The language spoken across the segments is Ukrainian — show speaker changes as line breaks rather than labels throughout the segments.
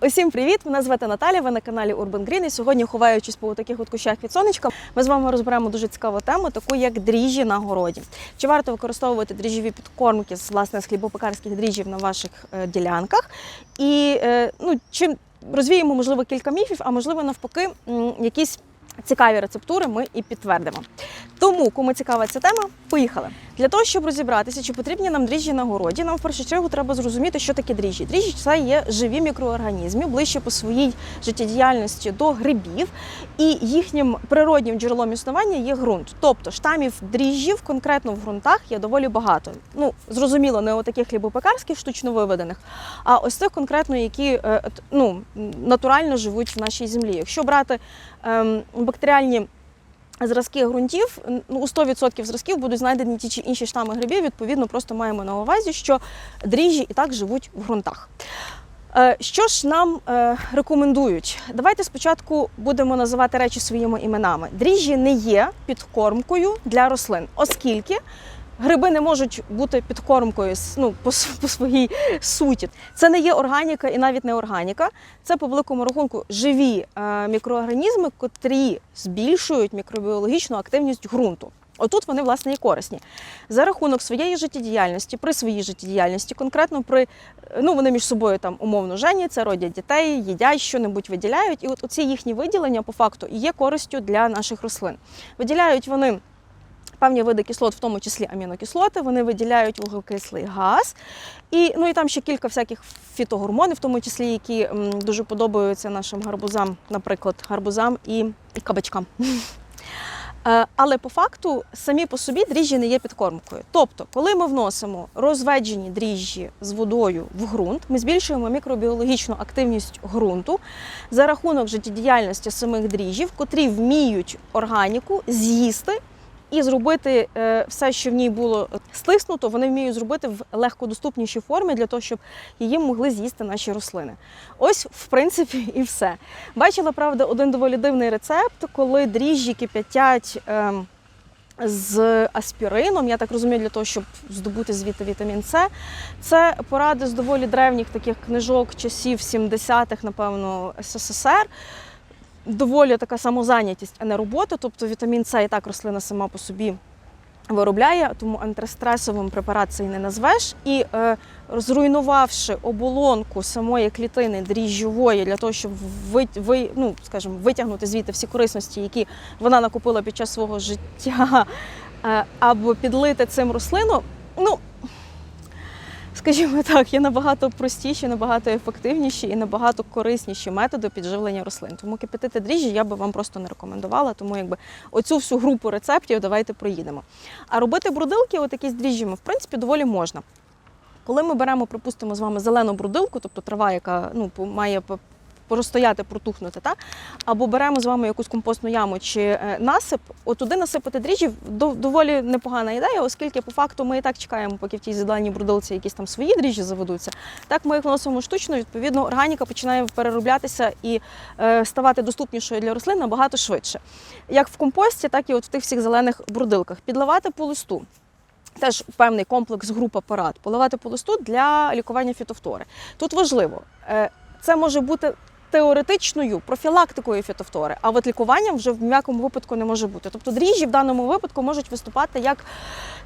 Усім привіт! Мене звати Наталя. Ви на каналі Urban Green. І сьогодні, ховаючись по таких от кущах від сонечка, ми з вами розберемо дуже цікаву тему, таку як дріжджі на городі. Чи варто використовувати дріжджові підкормки з власне з хлібопекарських дріжджів на ваших е, ділянках? І е, ну чим розвіємо можливо кілька міфів, а можливо навпаки, м, якісь цікаві рецептури ми і підтвердимо. Тому, кому цікава ця тема, поїхали. Для того, щоб розібратися, чи потрібні нам дріжджі на городі, нам в першу чергу треба зрозуміти, що таке дріжджі. Дріжджі це є живі мікроорганізми, ближче по своїй життєдіяльності до грибів, і їхнім природнім джерелом існування є ґрунт. Тобто штамів дріжджів конкретно в ґрунтах є доволі багато. Ну, зрозуміло, не отаких хлібопекарських штучно виведених, а ось тих конкретно, які е, ну, натурально живуть в нашій землі. Якщо брати бактеріальні зразки ґрунтів, ну, у 100% зразків будуть знайдені ті чи інші штами грибів. Відповідно, просто маємо на увазі, що дріжджі і так живуть в ґрунтах. Е, Що ж нам е, рекомендують? Давайте спочатку будемо називати речі своїми іменами. Дріжджі не є підкормкою для рослин, оскільки гриби не можуть бути підкормкою ну, по, по своїй суті. Це не є органіка і навіть не органіка. Це по великому рахунку живі е, мікроорганізми, котрі збільшують мікробіологічну активність ґрунту. Отут вони власне і корисні за рахунок своєї життєдіяльності, при своїй життєдіяльності, конкретно при е, ну вони між собою там умовно женяться, родять дітей, їдять що-небудь виділяють. І от оці їхні виділення по факту є користю для наших рослин. Виділяють вони. Певні види кислот, в тому числі амінокислоти, вони виділяють вуглекислий газ. І, ну, і там ще кілька всяких фітогормонів, в тому числі, які дуже подобаються нашим гарбузам, наприклад, гарбузам і, і кабачкам. Е, Але по факту самі по собі дріжджі не є підкормкою. Тобто, коли ми вносимо розведжені дріжджі з водою в ґрунт, ми збільшуємо мікробіологічну активність ґрунту за рахунок життєдіяльності самих дріжджів, котрі вміють органіку з'їсти і зробити е, все, що в ній було стиснуто, вони вміють зробити в легкодоступнішій формі для того, щоб її могли з'їсти наші рослини. Ось, в принципі, і все. Бачила, правда, один доволі дивний рецепт, коли дріжджі кип'ятять. ем, з аспірином, я так розумію, для того, щоб здобути звідти вітамін С. Це поради з доволі древніх таких книжок часів 70-х, напевно, СССР. Доволі така самозайнятість, а не робота. Тобто вітамін С і так рослина сама по собі виробляє, тому антистресовим препарат цей не назвеш. І е, зруйнувавши оболонку самої клітини дріжджової для того, щоб ви, ви, ну, скажімо, витягнути звідти всі корисності, які вона накопила під час свого життя, е, або підлити цим рослину, ну. Скажімо так, є набагато простіші, набагато ефективніші і набагато корисніші методи підживлення рослин. Тому кипятити дріжджі я би вам просто не рекомендувала. Тому якби оцю всю групу рецептів давайте проїдемо. А робити брудилки, отакі з дріжджами, в принципі, доволі можна. Коли ми беремо, припустимо, з вами зелену брудилку, тобто трава, яка ну, має простояти, протухнути, та? або беремо з вами якусь компостну яму чи е, насип, от туди насипати дріжджі доволі непогана ідея, оскільки по факту ми і так чекаємо, поки в тій зеленій брудилці якісь там свої дріжджі заведуться. Так ми їх вносимо штучно, відповідно, органіка починає перероблятися і е, ставати доступнішою для рослин набагато швидше. Як в компості, так і от в тих всіх зелених брудилках. Підливати по листу. Теж певний комплекс група парад. Поливати по листу для лікування фітофтори. Тут важливо, е, це може бути теоретичною профілактикою фітофтори, а от лікуванням вже в м'якому випадку не може бути. Тобто дріжджі в даному випадку можуть виступати як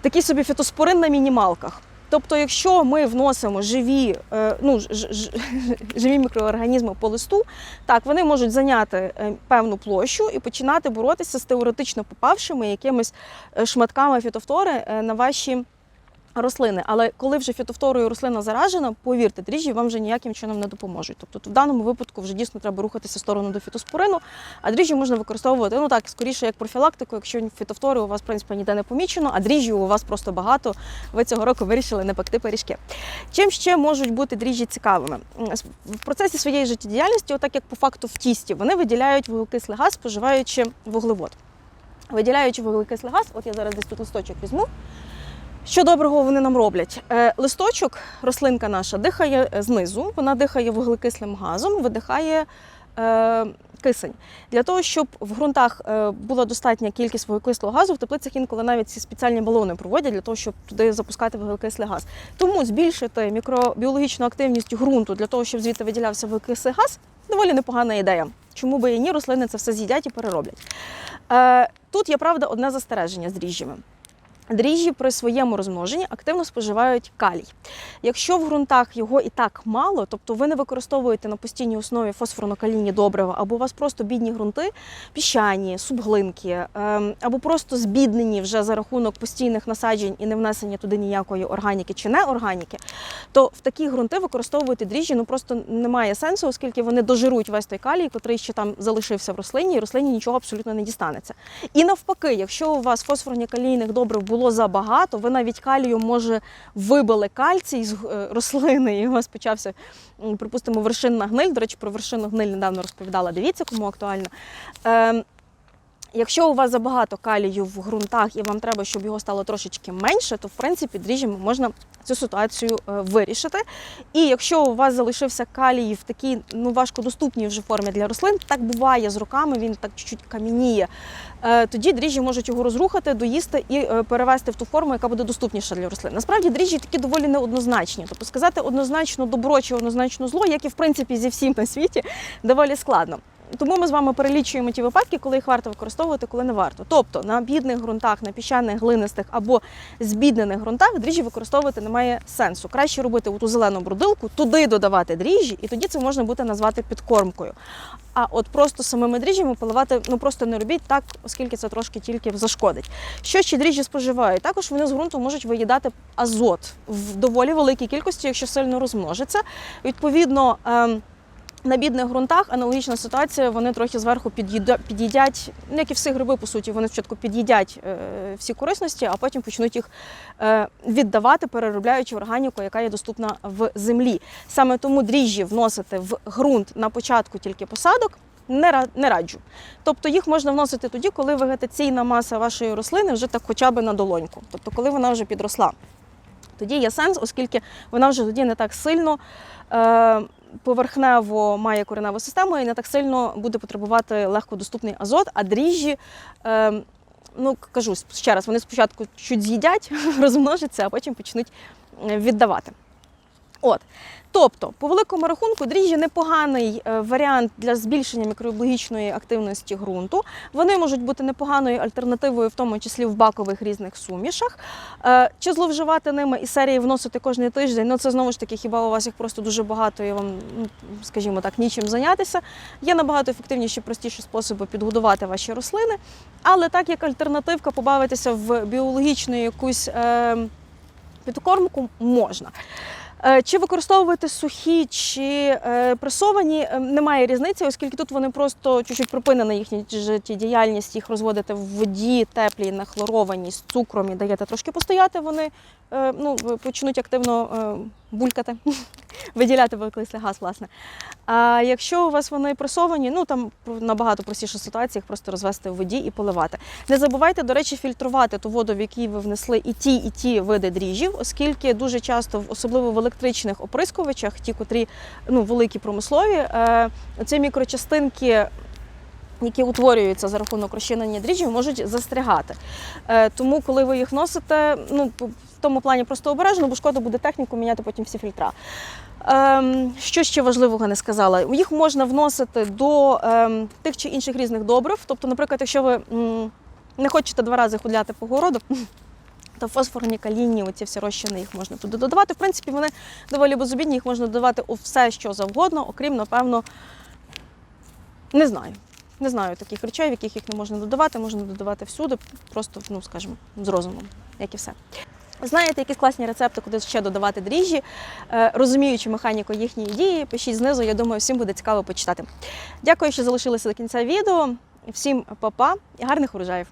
такий собі фітоспорин на мінімалках. Тобто, якщо ми вносимо живі, е, ну, живі мікроорганізми по листу, так вони можуть зайняти е, певну площу і починати боротися з теоретично попавшими якимись е, шматками фітофтори на ваші рослини. Але коли вже фітофторою рослина заражена, повірте, дріжджі вам вже ніяким чином не допоможуть. Тобто в даному випадку вже дійсно треба рухатися в сторону до фітоспорину, а дріжджі можна використовувати ну так, скоріше як профілактику, якщо фітофтори у вас в принципі ніде не помічено, а дріжджі у вас просто багато. Ви цього року вирішили не пекти пиріжки. Чим ще можуть бути дріжджі цікавими? В процесі своєї життєдіяльності, отак як по факту в тісті, вони виділяють вуглекислий газ, споживаючи вуглевод. Виділяючи вуглекислий газ, от я зараз десь тут листочок візьму. Що доброго вони нам роблять? Е, листочок, рослинка наша, дихає е, знизу, вона дихає вуглекислим газом, видихає е, кисень. Для того, щоб в ґрунтах була достатня кількість вуглекислого газу, в теплицях інколи навіть ці спеціальні балони проводять для того, щоб туди запускати вуглекислий газ. Тому збільшити мікробіологічну активність ґрунту для того, щоб звідти виділявся вуглекислий газ, доволі непогана ідея. Чому би і ні, рослини це все з'їдять і перероблять. Тут є правда одне застереження з дріжджами. Дріжджі при своєму розмноженні активно споживають калій. Якщо в ґрунтах його і так мало, тобто ви не використовуєте на постійній основі фосфорно-калійні добрива, або у вас просто бідні ґрунти, піщані, субглинки, ем, або просто збіднені вже за рахунок постійних насаджень і не внесення туди ніякої органіки чи не органіки, то в такі ґрунти використовувати дріжджі ну просто немає сенсу, оскільки вони дожируть весь той калій, котрий ще там залишився в рослині, і рослині нічого абсолютно не дістанеться. І навпаки, якщо у вас фосфорно-калійних добрив було забагато, ви навіть калію може вибили кальцій з е, рослини, і у вас почався, припустимо, вершинна гниль. До речі, про вершинну гниль недавно розповідала. Дивіться, кому актуально. Якщо у вас забагато калію в ґрунтах і вам треба, щоб його стало трошечки менше, то в принципі дріжджами можна цю ситуацію е, вирішити. І якщо у вас залишився калій в такій ну важкодоступній вже формі для рослин, так буває з роками, він так чуть-чуть кам'яніє. е, Тоді дріжджі можуть його розрухати, доїсти і е, перевести в ту форму, яка буде доступніша для рослин. Насправді дріжджі такі доволі неоднозначні. Тобто сказати однозначно добро чи однозначно зло, як і в принципі зі всім на світі, доволі складно. Тому ми з вами перелічуємо ті випадки, коли їх варто використовувати, коли не варто. Тобто на бідних ґрунтах, на піщаних, глинистих або збіднених ґрунтах дріжджі використовувати немає сенсу. Краще робити ту зелену брудилку, туди додавати дріжджі, і тоді це можна буде назвати підкормкою. А от просто самими дріжджами поливати ну просто не робіть так, оскільки це трошки тільки зашкодить. Що ще дріжджі споживають? Також вони з ґрунту можуть виїдати азот в доволі великій кількості, якщо сильно розмножиться. Відповідно. На бідних ґрунтах аналогічна ситуація, вони трохи зверху під'їдять, ну, як і всі гриби, по суті, вони спочатку під'їдять е, всі корисності, а потім почнуть їх е, віддавати, переробляючи органіку, яка є доступна в землі. Саме тому дріжджі вносити в ґрунт на початку тільки посадок. Не раджу. Тобто їх можна вносити тоді, коли вегетаційна маса вашої рослини вже так хоча б на долоньку, тобто коли вона вже підросла. Тоді є сенс, оскільки вона вже тоді не так сильно е, поверхнево має кореневу систему і не так сильно буде потребувати легкодоступний азот, а дріжджі. Е, Ну, кажу ще раз, вони спочатку чуть з'їдять, розмножаться, а потім почнуть е, віддавати. От. Тобто, по великому рахунку, дріжджі непоганий е, варіант для збільшення мікробіологічної активності ґрунту. Вони можуть бути непоганою альтернативою, в тому числі в бакових різних сумішах. Е, Чи зловживати ними і серії вносити кожен тиждень? Ну це знову ж таки, хіба у вас їх просто дуже багато і вам, ну, скажімо так, нічим зайнятися. Є набагато ефективніші, простіші способи підгодувати ваші рослини. Але так як альтернативка побавитися в біологічну якусь е, підкормку можна. Е, Чи використовувати сухі, чи е, пресовані, е, немає різниці, оскільки тут вони просто чуть-чуть припинена їхня життєдіяльність, їх розводити в воді теплій, нахлорованій, з цукром і даєте трошки постояти, вони ну, почнуть активно е, булькати, виділяти вуглекислий газ, власне. А якщо у вас вони пресовані, ну там набагато простіша ситуація, їх просто розвести в воді і поливати. Не забувайте, до речі, фільтрувати ту воду, в якій ви внесли і ті, і ті види дріжджів, оскільки дуже часто, особливо в електричних оприскувачах, ті, котрі ну, великі промислові, е, ці мікрочастинки. Які утворюються за рахунок розчинення дріжджів, можуть застрягати. Е, тому, коли ви їх носите, ну тому плані просто обережно, бо шкода буде техніку міняти потім всі фільтра. Ем, що ще важливого не сказала? Їх можна вносити до ем, тих чи інших різних добрив. Тобто, наприклад, якщо ви м, не хочете два рази худляти по городу, то фосфорні калійні, оці всі розчини їх можна туди додавати. В принципі, вони доволі безобідні, їх можна додавати у все, що завгодно, окрім, напевно, не знаю. Не знаю таких речей, в яких їх не можна додавати, можна додавати всюди, просто, ну скажімо, з розумом, як і все. Знаєте, якісь класні рецепти, куди ще додавати дріжджі, Е, розуміючи механіку їхньої дії, пишіть знизу. Я думаю, всім буде цікаво почитати. Дякую, що залишилися до кінця відео. Всім па-па і гарних урожаїв!